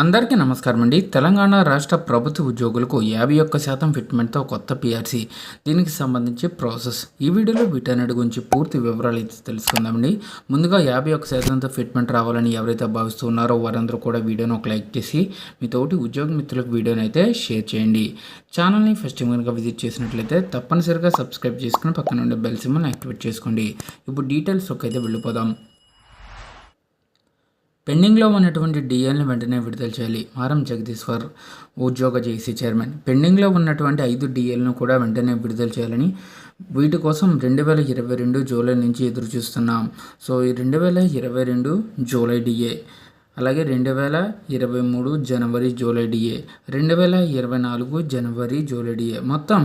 అందరికీ నమస్కారం అండి తెలంగాణ రాష్ట్ర ప్రభుత్వ ఉద్యోగులకు యాభై ఒక్క శాతం ఫిట్మెంట్తో కొత్త పిఆర్సీ దీనికి సంబంధించి ప్రాసెస్. ఈ వీడియోలో వీటన్నిటి గురించి పూర్తి వివరాలు అయితే తెలుసుకుందామండి. ముందుగా యాభై ఒక్క శాతంతో ఫిట్మెంట్ రావాలని ఎవరైతే భావిస్తున్నారో వారందరూ కూడా వీడియోను ఒక లైక్ చేసి మీ తోటి ఉద్యోగ మిత్రులకు వీడియోని అయితే షేర్ చేయండి. ఛానల్ని ఫస్ట్ టైం కనుక విజిట్ చేసినట్లయితే తప్పనిసరిగా సబ్స్క్రైబ్ చేసుకుని పక్కన ఉండే బెల్ సిమ్ని యాక్టివేట్ చేసుకోండి. ఇప్పుడు డీటెయిల్స్లోకి అయితే వెళ్ళిపోదాం. పెండింగ్లో ఉన్నటువంటి డిఎల్ని వెంటనే విడుదల చేయాలి. మారం జగదీశ్వర్ ఉద్యోగ జేసీ చైర్మన్. పెండింగ్లో ఉన్నటువంటి ఐదు డిఎల్ను కూడా వెంటనే విడుదల చేయాలని వీటి కోసం రెండు వేల ఇరవై రెండు జూలై నుంచి ఎదురు చూస్తున్నాం సో ఈ రెండు వేల ఇరవై రెండు జూలై డిఏ అలాగే రెండు వేల ఇరవై మూడు జనవరి జూలై డిఏ రెండు వేల ఇరవై నాలుగు జనవరి జూలై డిఏ. మొత్తం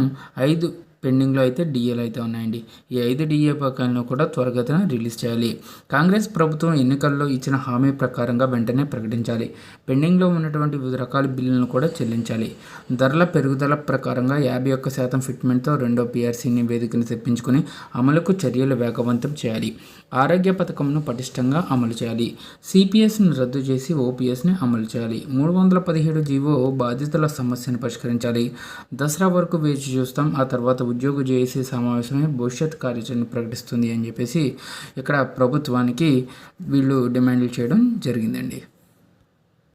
ఐదు పెండింగ్లో అయితే డిఏలు అయితే ఉన్నాయండి. ఈ ఐదు డిఏ పక్కలను కూడా త్వరగతిన రిలీజ్ చేయాలి. కాంగ్రెస్ ప్రభుత్వం ఎన్నికల్లో ఇచ్చిన హామీ ప్రకారంగా వెంటనే ప్రకటించాలి. పెండింగ్లో ఉన్నటువంటి వివిధ రకాల బిల్లులను కూడా చెల్లించాలి. ధరల పెరుగుదల ప్రకారంగా యాభై ఒక్క శాతం ఫిట్మెంట్తో రెండో పిఆర్సీని వేదికను తెప్పించుకుని అమలుకు చర్యలు వేగవంతం చేయాలి. ఆరోగ్య పథకంను పటిష్టంగా అమలు చేయాలి. సిపిఎస్ను రద్దు చేసి ఓపీఎస్ని అమలు చేయాలి. మూడు వందల పదిహేడు జీవో బాధితుల సమస్యను పరిష్కరించాలి. దసరా వరకు వేచి చూస్తాం. ఆ తర్వాత ఉద్యోగ జేఏసీ సమావేశమే భవిష్యత్ కార్యాచరణ ప్రకటిస్తుంది అని చెప్పేసి ఇక్కడ ప్రభుత్వానికి వీళ్ళు డిమాండ్లు చేయడం జరిగిందండి.